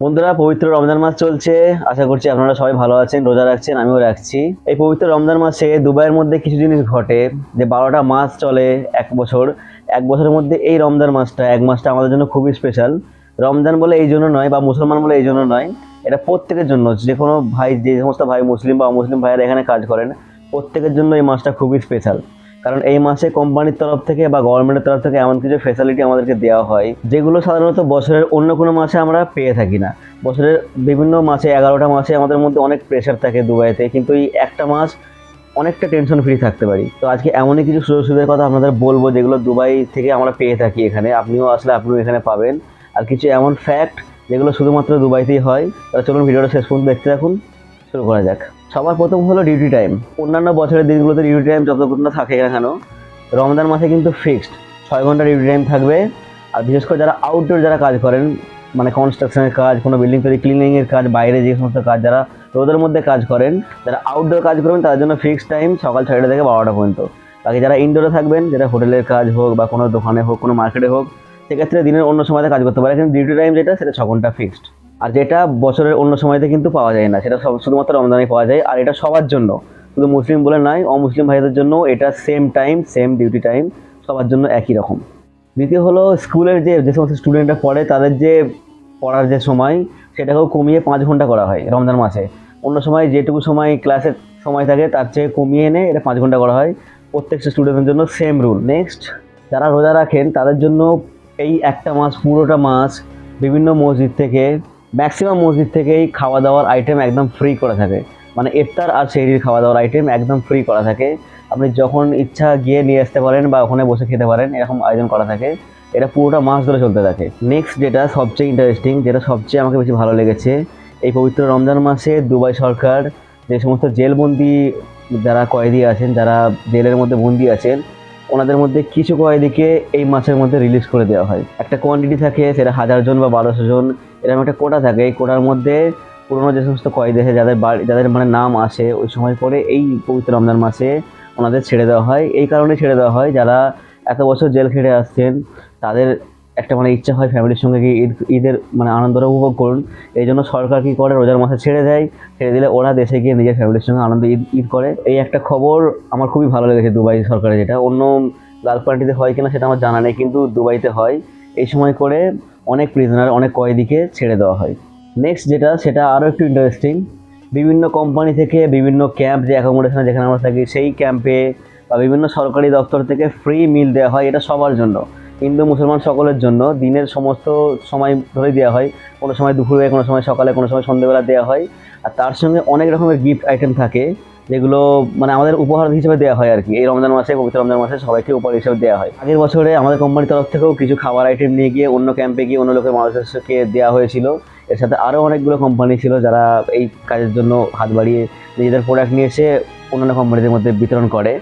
বন্ধুরা, পবিত্র রমজান মাস চলছে। আশা করছি আপনারা সবাই ভালো আছেন, রোজা রাখছেন, আমিও রাখছি। এই পবিত্র রমজান মাসে দুবাইয়ের মধ্যে কিছু জিনিস ঘটে, যে বারোটা মাস চলে এক বছর। এক বছরের মধ্যে এই রমজান মাসটা, এক মাসটা আমাদের জন্য খুবই স্পেশাল রমজান বলে এই জন্য নয়, বা মুসলমান বলে এই জন্য নয়, এটা প্রত্যেকের জন্য। যে কোনো ভাই, যে সমস্ত ভাই মুসলিম বা মুসলিম ভাইয়েরা এখানে কাজ করেন, প্রত্যেকের জন্য এই মাসটা খুবই স্পেশাল কারণ এই মাসে কোম্পানির তরফ থেকে বা গভর্নমেন্টের তরফ থেকে এমন কিছু ফেসিলিটি আমাদেরকে দেওয়া হয়, যেগুলো সাধারণত বছরের অন্য কোনো মাসে আমরা পেয়ে থাকি না। বছরের বিভিন্ন মাসে, এগারোটা মাসে আমাদের মধ্যে অনেক প্রেশার থাকে দুবাইতে, কিন্তু এই একটা মাস অনেকটা টেনশন ফ্রি থাকতে পারি। তো আজকে এমনই কিছু সুযোগ সুবিধার কথা আপনাদের বলব যেগুলো দুবাই থেকে আমরা পেয়ে থাকি এখানে। আপনিও আসলে আপনিও এখানে পাবেন। আর কিছু এমন ফ্যাক্ট যেগুলো শুধুমাত্র দুবাইতেই হয়, তাহলে চলুন ভিডিওটা শেষ পর্যন্ত দেখতে থাকুন। শুরু করা যাক। সবার প্রথম হলো ডিউটি টাইম অন্যান্য বছরের দিনগুলোতে ডিউটি টাইম যতক্ষণ না থাকে না কেন, রমজান মাসে কিন্তু ফিক্সড ছয় ঘণ্টা ডিউটি টাইম থাকবে। আর বিশেষ করে যারা আউটডোর যারা কাজ করেন মানে কনস্ট্রাকশনের কাজ, কোনো বিল্ডিং তৈরি ক্লিনিংয়ের কাজ, বাইরে যে সমস্ত কাজ যারা রোদের মধ্যে কাজ করেন, যারা আউটডোর কাজ করবেন তাদের জন্য ফিক্সড টাইম সকাল ছয়টা থেকে বারোটা পর্যন্ত। বাকি যারা ইনডোরে থাকবেন, যারা হোটেলের কাজ হোক বা কোনো দোকানে হোক, কোনো মার্কেটে হোক, সেক্ষেত্রে দিনের অন্য সময়তে কাজ করতে পারে। কিন্তু ডিউটি টাইম যেটা, সেটা ছ ঘণ্টা ফিক্সড আর যেটা বছরের অন্য সময়তে কিন্তু পাওয়া যায় না, সেটা সব শুধুমাত্র রমজানে পাওয়া যায়, আর এটা সবার জন্য। শুধু মুসলিম বলে নয়, অমুসলিম ভাইদের জন্য এটা same time same duty time সবার জন্য একই রকম। দ্বিতীয় হলো স্কুলের যে যে সমস্ত স্টুডেন্টরা পড়ে, তাদের যে পড়ার যে সময়, সেটাকেও কমিয়ে পাঁচ ঘণ্টা করা হয় রমজান মাসে। অন্য সময় যেটুকু সময় ক্লাসের সময় থাকে, তার চেয়ে কমিয়ে এনে এটা পাঁচ ঘণ্টা করা হয়। প্রত্যেকটা স্টুডেন্টের জন্য সেম রুল নেক্সট যারা রোজা রাখেন, তাদের জন্য এই একটা মাস, পুরোটা মাস বিভিন্ন মসজিদ থেকে ম্যাক্সিমাম মসজিদ থেকেই খাওয়া দাওয়ার আইটেম একদম ফ্রি করা থাকে। মানে ইফতার আর সেহরির খাওয়া দাওয়ার আইটেম একদম ফ্রি করা থাকে। আপনি যখন ইচ্ছা গিয়ে নিয়ে আসতে পারেন বা ওখানে বসে খেতে পারেন, এরকম আয়োজন করা থাকে। এটা পুরোটা মাস ধরে চলতে থাকে। নেক্সট যেটা সবচেয়ে ইন্টারেস্টিং যেটা সবচেয়ে আমাকে বেশি ভালো লেগেছে, এই পবিত্র রমজান মাসে দুবাই সরকার যে সমস্ত জেলবন্দি যারা কয়েদি আছেন, যারা জেলের মধ্যে বন্দি আছেন ওনাদের মধ্যে কিছু কয়েদিকে এই মাসের মধ্যে রিলিজ করে দেওয়া হয়। একটা কোয়ান্টিটি থাকে, সেটা হাজার জন বা বারোশো জন, এরকম একটা কোটা থাকে। এই কোটার মধ্যে পুরোনো যে সমস্ত কয়েদি আছে, যাদের বাড়ি যাদের মানে নাম আসে, ওই সময় পরে এই পবিত্র রমজান মাসে ওনাদের ছেড়ে দেওয়া হয়। এই কারণে ছেড়ে দেওয়া হয় যারা এত বছর জেল খেটে আসছেন, তাদের একটা মানে ইচ্ছা হয় ফ্যামিলির সঙ্গে গিয়ে ঈদ, ঈদের মানে আনন্দটা উপভোগ করুন। এই জন্য সরকার কী করে? রোজার মাসে ছেড়ে দেয়। ছেড়ে দিলে ওরা দেশে গিয়ে নিজের ফ্যামিলির সঙ্গে আনন্দ ঈদ ঈদ করে। এই একটা খবর আমার খুবই ভালো লেগেছে দুবাই সরকারের যেটা। অন্য লাল পার্টিতে হয় কিনা সেটা আমার জানা নেই, কিন্তু দুবাইতে হয়। এই সময় করে অনেক প্রিজনার অনেক কয়েদিকে ছেড়ে দেওয়া হয়। নেক্সট যেটা, সেটা আরও একটু ইন্টারেস্টিং বিভিন্ন কোম্পানি থেকে বিভিন্ন ক্যাম্প যে অ্যাকোমোডেশনে যেখানে আমরা থাকি, সেই ক্যাম্পে বা বিভিন্ন সরকারি দপ্তর থেকে ফ্রি মিল দেওয়া হয়, এটা সবার জন্য। হিন্দু মুসলমান সকলের জন্য দিনের সমস্ত সময় ধরে দেওয়া হয়। কোনো সময় দুপুরে, কোনো সময় সকালে, কোনো সময় সন্ধ্যেবেলা দেওয়া হয়। আর তার সঙ্গে অনেক রকমের গিফট আইটেম থাকে, যেগুলো মানে আমাদের উপহার হিসেবে দেওয়া হয় আর কি। এই রমজান মাসে, পবিত্র রমজান মাসে সবাইকে উপহার হিসেবে দেওয়া হয়। আগের বছরে আমাদের কোম্পানির তরফ থেকেও কিছু খাবার আইটেম নিয়ে গিয়ে অন্য ক্যাম্পে গিয়ে অন্য লোকের মানুষকে দেওয়া হয়েছিল। এর সাথে আরও অনেকগুলো কোম্পানি ছিল যারা এই কাজের জন্য হাত বাড়িয়ে নিজেদের প্রোডাক্ট নিয়ে এসে অন্যান্য কোম্পানিদের মধ্যে বিতরণ করে।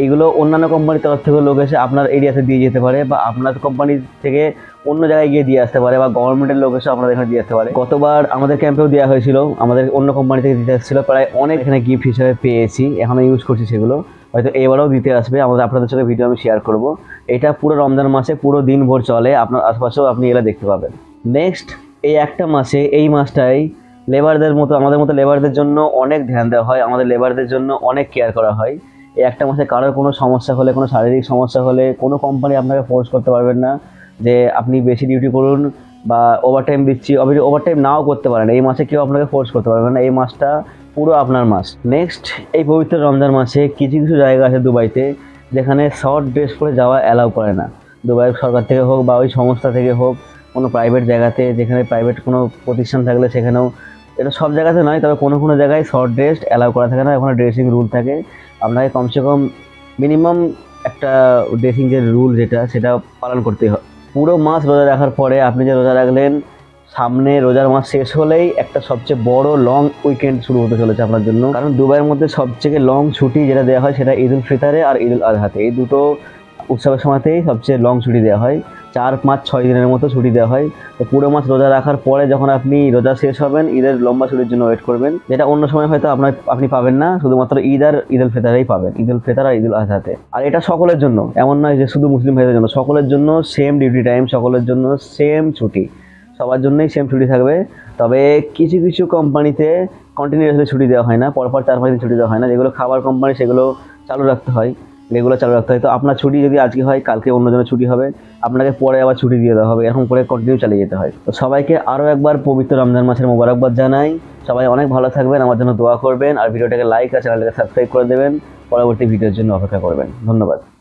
এইগুলো অন্যান্য কোম্পানির তরফ থেকে লোক এসে আপনার এরিয়াতে দিয়ে যেতে পারে বা আপনার কোম্পানি থেকে অন্য জায়গায় গিয়ে দিয়ে আসতে পারে বা গভর্নমেন্টের লোক এসে আপনাদের এখানে দিয়ে আসতে পারে। গতবার আমাদের ক্যাম্পেও দেওয়া হয়েছিল, আমাদের অন্য কোম্পানি থেকে দিতে আসছিল প্রায় অনেক এখানে গিফট হিসেবে পেয়েছি, এখনও ইউজ করছি সেগুলো। হয়তো এবারেও দিতে আসবে, আমাদের আপনাদের সঙ্গে ভিডিও আমি শেয়ার করব। এটা পুরো রমজান মাসে, পুরো দিন ভোর চলে, আপনার আশপাশেও আপনি এগুলো দেখতে পাবেন। নেক্সট এই একটা মাসে, এই মাসটাই লেবারদের মতো, আমাদের মতো লেবারদের জন্য অনেক ধ্যান দেওয়া হয়, আমাদের লেবারদের জন্য অনেক কেয়ার করা হয়। এই একটা মাসে কারোর কোনো সমস্যা হলে, কোনো শারীরিক সমস্যা হলে কোনো কোম্পানি আপনাকে ফোর্স করতে পারবেন না যে আপনি বেশি ডিউটি করুন বা ওভারটাইম দিচ্ছি আপনি ওভারটাইম নাও করতে পারেন। এই মাসে কেউ আপনাকে ফোর্স করতে পারবে না। এই মাসটা পুরো আপনার মাস। নেক্সট এই পবিত্র রমজান মাসে কিছু কিছু জায়গা আছে দুবাইতে যেখানে শর্ট ড্রেস পরে যাওয়া অ্যালাউ করে না। দুবাইয়ের সরকার থেকে হোক বা ওই সংস্থা থেকে হোক, কোনো প্রাইভেট জায়গাতে যেখানে প্রাইভেট কোনো প্রতিষ্ঠান থাকলে সেখানেও, এটা সব জায়গাতে নয়, তবে কোনো কোনো জায়গায় শর্ট ড্রেস অ্যালাউ করা থাকে না। ওখানে ড্রেসিং রুল থাকে। আপনাকে কমসে কম মিনিমাম একটা ড্রেসিং যে রুল যেটা, সেটা পালন করতেই হয়। পুরো মাস রোজা রাখার পরে আপনি যে রোজা রাখলেন, সামনে রোজার মাস শেষ হলেই একটা সবচেয়ে বড় লং উইকেন্ড শুরু হতে চলেছে আপনার জন্য। কারণ দুবাইয়ের মধ্যে সবচেয়ে লং ছুটি যেটা দেওয়া হয়, সেটা ঈদ উল ফিতরে আর ঈদ উল আজহাতে এই দুটো উৎসবের সময়তেই সবচেয়ে লং ছুটি দেওয়া হয়। চার, পাঁচ, ছয় দিনের মতো ছুটি দেওয়া হয়। তো পুরো মাস রোজা রাখার পরে যখন আপনি রোজা শেষ হবেন, ঈদের লম্বা ছুটির জন্য ওয়েট করবেন। যেটা অন্য সময় হয়তো আপনার, আপনি পাবেন না, শুধুমাত্র ঈদ আর ঈদ উল ফিতরেই পাবেন, ঈদ উল ফিতর আর ঈদ উল আজহাতে। আর এটা সকলের জন্য, এমন নয় যে শুধু মুসলিম ভাইদের জন্য, সকলের জন্য সেম ডিউটি টাইম সকলের জন্য সেম ছুটি। সবার জন্যই সেম ছুটি থাকবে। তবে কিছু কিছু কোম্পানিতে কন্টিনিউয়াসলি ছুটি দেওয়া হয় না, পরপর চার, পাঁচ দিন ছুটি দেওয়া হয় না। যেগুলো খাবার কোম্পানি সেগুলো চালু রাখতে হয়। রেগুলার চালু রাখতে হয়। তো আপনার ছুটি যদি আজকে হয়, কালকে অন্যজনের ছুটি হবে, আপনাকে পরে আবার ছুটি দিয়ে দেওয়া হবে, এরকম করে কন্টিনিউ চালিয়ে যেতে হয়। তো সবাইকে আরও একবার পবিত্র রমজান মাসের মোবারকবাদ জানাই। সবাই অনেক ভালো থাকবেন, আমার জন্য দোয়া করবেন, আর ভিডিওটাকে লাইক আর চ্যানেলটাকে সাবস্ক্রাইব করে দেবেন। পরবর্তী ভিডিওর জন্য অপেক্ষা করবেন। ধন্যবাদ।